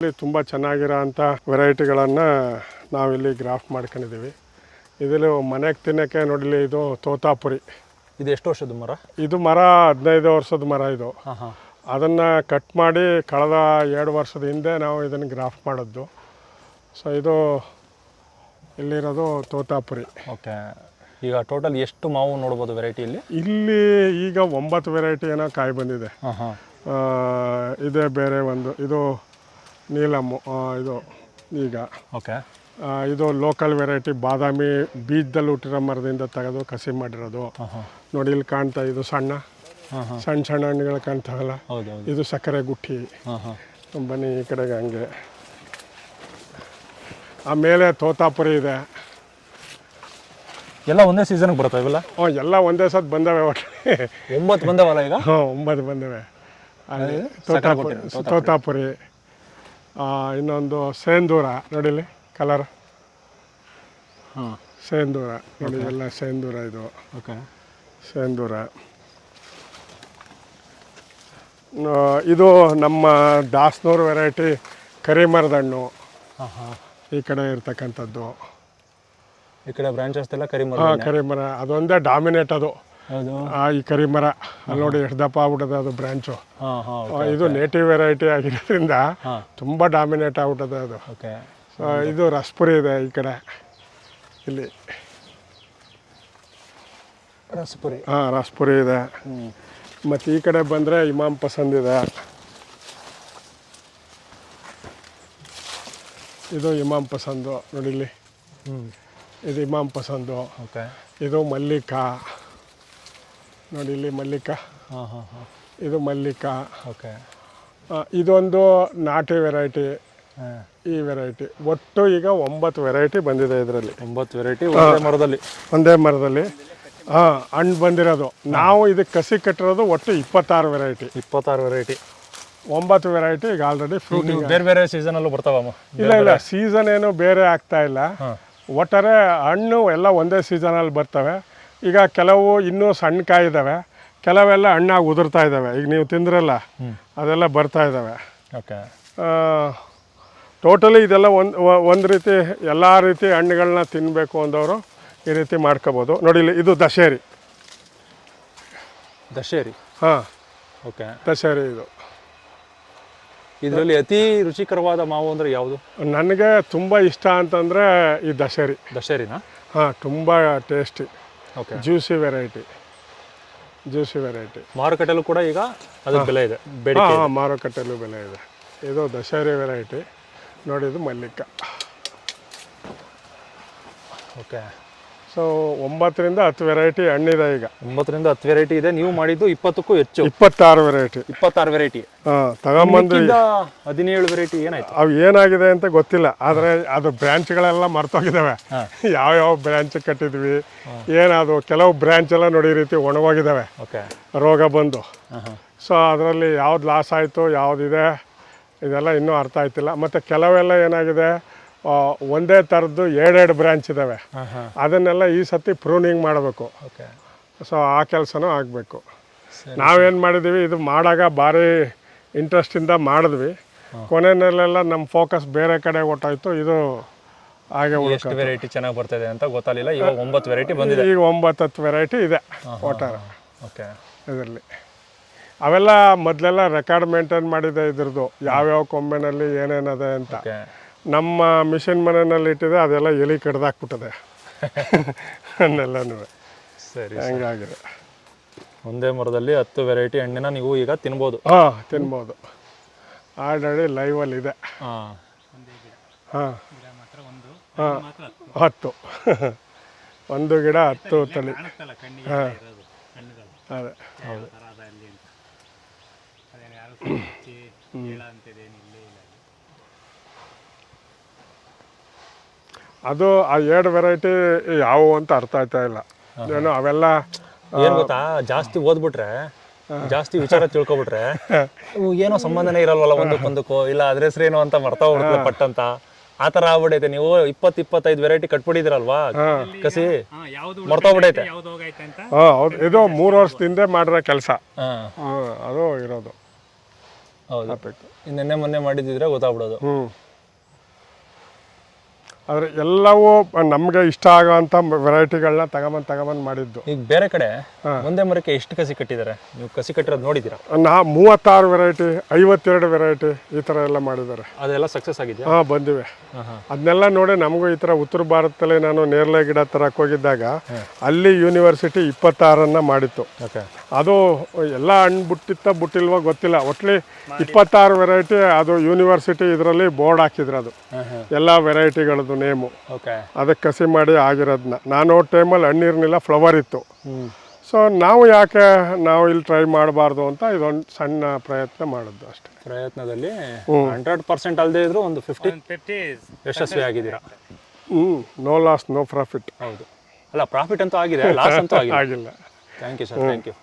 ಇಲ್ಲಿ ತುಂಬ ಚೆನ್ನಾಗಿರೋ ಅಂಥ ವೆರೈಟಿಗಳನ್ನು ನಾವಿಲ್ಲಿ ಗ್ರಾಫ್ ಮಾಡ್ಕೊಂಡಿದ್ದೀವಿ. ಇದರಲ್ಲಿ ಮನೆಗೆ ತಿನ್ನೋಕ್ಕೆ ನೋಡಲಿ ಇದು ತೋತಾಪುರಿ. ಇದು ಎಷ್ಟು ವರ್ಷದ ಮರ? ಇದು ಮರ ಹದಿನೈದು ವರ್ಷದ ಮರ ಇದು. ಅದನ್ನು ಕಟ್ ಮಾಡಿ ಕಳೆದ ಎರಡು ವರ್ಷದ ಹಿಂದೆ ನಾವು ಇದನ್ನು ಗ್ರಾಫ್ ಮಾಡಿದ್ದು. ಸೊ ಇದು ಇಲ್ಲಿರೋದು ತೋತಾಪುರಿ. ಓಕೆ. ಈಗ ಟೋಟಲ್ ಎಷ್ಟು ಮಾವು ನೋಡ್ಬೋದು ವೆರೈಟಿಯಲ್ಲಿ? ಇಲ್ಲಿ ಈಗ ಒಂಬತ್ತು ವೆರೈಟಿ ಏನೋ ಕಾಯಿ ಬಂದಿದೆ. ಇದೇ ಬೇರೆ ಒಂದು ಇದು ನೀಲಮ್ಮು ಇದು ಈಗ. ಓಕೆ. ಇದು ಲೋಕಲ್ ವೆರೈಟಿ ಬಾದಾಮಿ ಬೀಜದಲ್ಲಿ ಹುಟ್ಟಿರೋ ಮರದಿಂದ ತೆಗೆದು ಕಸಿ ಮಾಡಿರೋದು. ನೋಡಿ ಇಲ್ಲಿ ಕಾಣ್ತಾ ಇದು ಸಣ್ಣ. ಸಣ್ಣ ಸಣ್ಣ ಹಣ್ಣುಗಳು ಕಾಣ್ತಾವಲ್ಲ? ಇದು ಸಕ್ಕರೆ ಗುಟ್ಟಿ. ಬನ್ನಿ ಈ ಕಡೆಗೆ ಹಂಗೆ. ಆಮೇಲೆ ತೋತಾಪುರಿ ಇದೆ. ಎಲ್ಲ ಒಂದೇ ಸೀಸನ್ಗೆ ಬರ್ತಾವೆ ಇವೆಲ್ಲ? ಹ್ಞೂ ಎಲ್ಲ ಒಂದೇ ಸತ್ ಬಂದವೆ ಒಟ್ಟಿಗೆ ಒಂಬತ್ತು ಬಂದವಲ್ಲ ಈಗ? ಹ್ಞೂ ಒಂಬತ್ತು ಬಂದವೆ. ತೋತಾಪುರಿ. ತೋತಾಪುರಿ. ಇನ್ನೊಂದು ಸೇಂದೂರ ನೋಡಿಲಿ ಕಲರ್ ಹಾಂ. ಸೇಂದೂರ. ನೋಡಿ ಎಲ್ಲ ಸೇಂದೂರ ಇದು. ಓಕೆ ಸೇಂದೂರ. ಇದು ನಮ್ಮ ದಾಸ್ನೂರು ವೆರೈಟಿ ಕರಿಮರದ ಹಣ್ಣು. ಈ ಕಡೆ ಇರ್ತಕ್ಕಂಥದ್ದು. ಈ ಕಡೆ ಬ್ರಾಂಚಸ್ ಎಲ್ಲ ಕರಿಮರ ಹಾಂ ಕರಿಮರ. ಅದೊಂದೇ ಡಾಮಿನೇಟ್ ಅದು. ಆ, ಈ ಕರಿಮರ ಅಲ್ಲಿ ನೋಡಿ ಎಷ್ಟು ದಪ್ಪ ಆಗ್ಬಿಟ್ಟದೆ ಅದು ಬ್ರಾಂಚು ಇದು ನೇಟಿವ್ ವೆರೈಟಿ ಆಗಿರೋದ್ರಿಂದ ತುಂಬ ಡಾಮಿನೇಟ್ ಆಗ್ಬಿಟ್ಟದೆ ಅದು. ಓಕೆ ಆ, ಇದು ರಸ್ಪುರಿ ಇದೆ ಈ ಕಡೆ ಇಲ್ಲಿ. ರಸ್ಪುರಿ. ಹಾಂ ರಸ್ಪುರಿ ಇದೆ. ಮತ್ತು ಈ ಕಡೆ ಬಂದರೆ ಇಮಾಮ್ ಪಸಂದ್ ಇದೆ. ಇದು ಇಮಾಮ್ ಪಸಂದು ನೋಡಿ ಇಲ್ಲಿ. ಇದು ಇಮಾಮ್ ಪಸಂದು. ಓಕೆ ಇದು ಮಲ್ಲಿಕಾ. ನೋಡಿ ಇಲ್ಲಿ ಮಲ್ಲಿಕ. ಹಾಂ ಹಾಂ ಹಾಂ. ಇದು ಮಲ್ಲಿಕ. ಓಕೆ. ಇದೊಂದು ನಾಟಿ ವೆರೈಟಿ. ಈ ವೆರೈಟಿ. ಒಟ್ಟು ಈಗ ಒಂಬತ್ತು ವೆರೈಟಿ ಬಂದಿದೆ ಇದರಲ್ಲಿ. ಒಂಬತ್ತು ವೆರೈಟಿ ಒಂದೇ ಮರದಲ್ಲಿ. ಒಂದೇ ಮರದಲ್ಲಿ. ಹಾಂ ಹಣ್ಣು ಬಂದಿರೋದು. ನಾವು ಇದಕ್ಕೆ ಕಸಿ ಕಟ್ಟಿರೋದು ಒಟ್ಟು ಇಪ್ಪತ್ತಾರು ವೆರೈಟಿ. ಇಪ್ಪತ್ತಾರು ವೆರೈಟಿ. ಒಂಬತ್ತು ವೆರೈಟಿ ಈಗ ಆಲ್ರೆಡಿ ಫ್ರೂಟ್ ಬೇರೆ ಬೇರೆ ಸೀಸನಲ್ಲೂ ಬರ್ತಾವಮ್ಮ ಇಲ್ಲ ಇಲ್ಲ. ಸೀಸನ್ ಏನು ಬೇರೆ ಆಗ್ತಾ ಇಲ್ಲ. ಒಟ್ಟಾರೆ ಹಣ್ಣು ಎಲ್ಲ ಒಂದೇ ಸೀಸನಲ್ಲಿ ಬರ್ತವೆ. ಈಗ ಕೆಲವು ಇನ್ನೂ ಸಣ್ಣ ಕಾಯಿ ಇದ್ದಾವೆ ಕೆಲವೆಲ್ಲ ಹಣ್ಣಾಗಿ ಉದುರ್ತಾ ಇದ್ದಾವೆ ಈಗ ನೀವು ತಿಂದ್ರಲ್ಲ ಅದೆಲ್ಲ ಬರ್ತಾ ಇದ್ದಾವೆ ಓಕೆ. ಟೋಟಲಿ ಇದೆಲ್ಲ ಒಂದು ಒಂದು ರೀತಿ ಎಲ್ಲ ರೀತಿ ಹಣ್ಣುಗಳನ್ನ ತಿನ್ನಬೇಕು ಅಂದವರು ಈ ರೀತಿ ಮಾಡ್ಕೋಬೋದು. ನೋಡಿ ಇಲ್ಲಿ ಇದು ದಶೇರಿ. ದಶೇರಿ? ಹಾಂ. ಓಕೆ. ದಶೇರಿ ಇದು. ಇದರಲ್ಲಿ ಅತಿ ರುಚಿಕರವಾದ ಮಾವು ಅಂದರೆ ಯಾವುದು? ನನಗೆ ತುಂಬ ಇಷ್ಟ ಅಂತಂದರೆ ಈ ದಶೇರಿ. ದಶೇರಿನಾ? ಹಾಂ ತುಂಬ tasty. Juicy variety juicy variety ಮಾರುಕಟ್ಟೆಲ್ಲೂ ಕೂಡ ಈಗ ಅದು ಬೆಲೆ ಇದೆ ಬೇಡಿಕೆ ಹಾಂ ಮಾರುಕಟ್ಟೆಯಲ್ಲೂ ಬೆಲೆ ಇದೆ. ಇದು ದಸರೆ ವೆರೈಟಿ ನೋಡಿದ್ದು ಮಲ್ಲಿಕ. ಓಕೆ ಸೊ ಒಂಬತ್ತರಿಂದ ಹತ್ತು ವೆರೈಟಿ ಹಣ್ಣಿದೆ ಈಗ. ಒಂಬತ್ತರಿಂದ ಹತ್ತು ವೆರೈಟಿ ಇದೆ. ನೀವು ಮಾಡಿದ್ದು ಇಪ್ಪತ್ತಕ್ಕೂ ಹೆಚ್ಚು. ಇಪ್ಪತ್ತಾರು ವೆರೈಟಿ ಇಪ್ಪತ್ತಾರು ವೆರೈಟಿ ತಗೊಂಬಂದು ಹದಿನೇಳು ವೆರೈಟಿ ಏನಾಯ್ತು? ಅವು ಏನಾಗಿದೆ ಅಂತ ಗೊತ್ತಿಲ್ಲ. ಆದರೆ ಅದು ಬ್ರ್ಯಾಂಚ್ಗಳೆಲ್ಲ ಮರ್ತೋಗಿದ್ದಾವೆ ಯಾವ್ಯಾವ ಯಾವ ಯಾವ ಬ್ರ್ಯಾಂಚ್ ಕಟ್ಟಿದ್ವಿ ಏನದು ಕೆಲವು ಬ್ರ್ಯಾಂಚ್ ಎಲ್ಲ ನೋಡಿ ರೀತಿ ಒಣಗೋಗಿದ್ದಾವೆ ಓಕೆ. ರೋಗ ಬಂದು. ಸೊ ಅದರಲ್ಲಿ ಯಾವ್ದು ಲಾಸ್ ಆಯಿತು ಯಾವುದಿದೆ ಇದೆಲ್ಲ ಇನ್ನೂ ಅರ್ಥ ಆಯ್ತಿಲ್ಲ. ಮತ್ತು ಕೆಲವೆಲ್ಲ ಏನಾಗಿದೆ ಒಂದೇ ಥರದ್ದು ಎರಡೆರಡು ಬ್ರ್ಯಾಂಚ್ ಇದ್ದಾವೆ ಅದನ್ನೆಲ್ಲ ಈ ಸತಿ ಪ್ರೂನಿಂಗ್ ಮಾಡಬೇಕು. ಸೊ ಆ ಕೆಲಸನೂ ಆಗಬೇಕು. ನಾವೇನು ಮಾಡಿದ್ದೀವಿ ಇದು ಮಾಡಾಗ ಭಾರಿ ಇಂಟ್ರೆಸ್ಟಿಂದ ಮಾಡಿದ್ವಿ. ಕೊನೆಯಲ್ಲೆಲ್ಲ ನಮ್ಮ ಫೋಕಸ್ ಬೇರೆ ಕಡೆ ಹೊಟ್ಟೋಯ್ತು ಇದು ಹಾಗೆ ಎಷ್ಟು ವೆರೈಟಿ ಚೆನ್ನಾಗಿ ಬರ್ತದೆ ಅಂತ ಗೊತ್ತಾಗಲಿಲ್ಲ. ಈಗ ಒಂಬತ್ತು ವೆರೈಟಿ ಬಂದಿದೆ. ಈಗ ಒಂಬತ್ತು ಹತ್ತು ವೆರೈಟಿ ಇದೆ ಒಟ್ಟಾರೆ. ಓಕೆ. ಇದರಲ್ಲಿ. ಅವೆಲ್ಲ ಮೊದಲೆಲ್ಲ ರೆಕಾರ್ಡ್ ಮೇಂಟೈನ್ ಮಾಡಿದೆ ಇದ್ರದ್ದು. ಯಾವ್ಯಾವ ಕೊಂಬೆನಲ್ಲಿ ಏನೇನದೆ ಅಂತ. ನಮ್ಮ ಮಿಷಿನ್ ಮನೆಯಲ್ಲಿ ಇಟ್ಟಿದೆ ಅದೆಲ್ಲ ಎಲಿ ಕಡ್ದಾಕ್ಬಿಟ್ಟದೆ. ಅನ್ನೆಲ್ಲನೂ. ಸರಿ ಹಂಗಾಗಿದೆ. ಒಂದೇ ಮರದಲ್ಲಿ ಹತ್ತು ವೆರೈಟಿ ಹಣ್ಣಿನ ನೀವು ಈಗ ತಿನ್ಬೋದು. ಹಾಂ ತಿನ್ಬೋದು. ಆಲ್ರೆಡಿ ಲೈವಲ್ಲಿ ಇದೆ. ಹಾಂ. ಹಾಂ. ಹಾಂ. ಹತ್ತು. ಒಂದು ಗಿಡ ಹತ್ತು ತಲೆ. ಹಾಂ. ಅದೇ. ಹೌದು ಅದು ಆ ಎರಡು ವೆರೈಟಿ ಯಾವುವು ಅಂತ ಅರ್ಥ ಆಯ್ತಾ ಇಲ್ಲ. ಏನು ಅವೆಲ್ಲ ಏನ್ ಗೊತ್ತಾ? ಜಾಸ್ತಿ ಓದ್ಬಿಟ್ರೆ ಜಾಸ್ತಿ ವಿಚಾರ ತಿಳ್ಕೊಬಿಟ್ರೆ ಇವು ಏನೋ ಸಂಬಂಧನೇ ಇರಲ್ವಲ್ಲ ಒಂದಕ್ಕೊಂದಕ್ಕೂ ಇಲ್ಲ ಅದ್ರ ಹೆಸರೇನು ಅಂತ ಮರ್ತಾ ಹೋಗ್ಬಿಡ್ತದೆ ಪಟ್ ಅಂತ. ಆ ತರ ಆಗ್ಬಿಡೈತೆ. ನೀವು ಇಪ್ಪತ್ ಇಪ್ಪತ್ತೈದು ವೆರೈಟಿ ಕಟ್ಬಿಟ್ಟಿದ್ರಲ್ವಾ ಕಸಿ ಮರ್ತೋಗ್ಬಿಡೈತೆ ಇದು ಮೂರು ವರ್ಷದಿಂದ ಮಾಡಿರೋ ಕೆಲಸ. ಅದು ಇರೋದು. ಹೌದು. ಇನ್ನೆನ್ನೆ ನಿನ್ನೆ ಮೊನ್ನೆ ಮಾಡಿದ್ರೆ ಗೊತ್ತಾಗ್ಬಿಡೋದು. ಆದರೆ ಎಲ್ಲವೂ ನಮಗೆ ಇಷ್ಟ ಆಗೋವಂಥ ವೆರೈಟಿಗಳನ್ನ ತಗೊಂಬಂದು ತಗೊಂಬಂದು ಮಾಡಿದ್ದು. ಈಗ ಬೇರೆ ಕಡೆ ಒಂದೇ ಮರಕ್ಕೆ ಎಷ್ಟು ಕಸಿ ಕಟ್ಟಿದ್ದಾರೆ? ನೀವು ಕಸಿ ಕಟ್ಟಿರೋದು ನೋಡಿದ್ದೀರಾ? ನಾ ಮೂವತ್ತಾರು ವೆರೈಟಿ ಐವತ್ತೆರಡು ವೆರೈಟಿ ಈ ಥರ ಎಲ್ಲ ಮಾಡಿದ್ದಾರೆ. ಅದೆಲ್ಲ ಸಕ್ಸಸ್ ಆಗಿದೆಯಾ? ಹಾಂ ಬಂದಿವೆ. ಅದನ್ನೆಲ್ಲ ನೋಡಿ ನಮಗೂ ಈ ಥರ ಉತ್ತರ ಭಾರತದಲ್ಲಿ ನಾನು ನೇರಳೆ ಗಿಡ ತರಕ್ಕೆ ಹೋಗಿದ್ದಾಗ ಅಲ್ಲಿ ಯೂನಿವರ್ಸಿಟಿ ಇಪ್ಪತ್ತಾರನ್ನು ಮಾಡಿತ್ತು. ಓಕೆ ಅದು ಎಲ್ಲ ಹಣ್ಣು ಬಿಟ್ಟಿತ್ತ ಬಿಟ್ಟಿಲ್ವೋ ಗೊತ್ತಿಲ್ಲ. ಒಟ್ಲಿ ಇಪ್ಪತ್ತಾರು ವೆರೈಟಿ ಅದು ಯೂನಿವರ್ಸಿಟಿ ಇದರಲ್ಲಿ ಬೋರ್ಡ್ ಹಾಕಿದ್ರು ಅದು. ಎಲ್ಲ ವೆರೈಟಿಗಳದ್ದು ನೇಮು ಓಕೆ ಅದಕ್ಕೆ ಕಸಿ ಮಾಡಿ ಆಗಿರೋದನ್ನ ನಾನು ಟೈಮಲ್ಲಿ ಹಣ್ಣಿರ್ನಿಲ್ಲ ಫ್ಲವರ್ ಇತ್ತು. ಸೊ ನಾವು ಯಾಕೆ ನಾವು ಇಲ್ಲಿ ಟ್ರೈ ಮಾಡಬಾರ್ದು ಅಂತ ಇದೊಂದು ಸಣ್ಣ ಪ್ರಯತ್ನ ಮಾಡಿದ್ದು ಅಷ್ಟೇ. ಪ್ರಯತ್ನದಲ್ಲಿ ಹಂಡ್ರೆಡ್ ಪರ್ಸೆಂಟ್ ಅಲ್ಲದೆ ಇದ್ರು ಒಂದು ಫಿಫ್ಟಿ ಫಿಫ್ಟಿ ಯಶಸ್ವಿ ಆಗಿದ್ದೀರಾ? ಹ್ಞೂ ನೋ ಲಾಸ್ ನೋ ಪ್ರಾಫಿಟ್ ಹೌದು. ಅಲ್ಲ ಪ್ರಾಫಿಟ್ ಅಂತೂ ಆಗಿದೆ. ಲಾಸ್ ಅಂತೂ ಆಗಿಲ್ಲ. Thank you sir thank you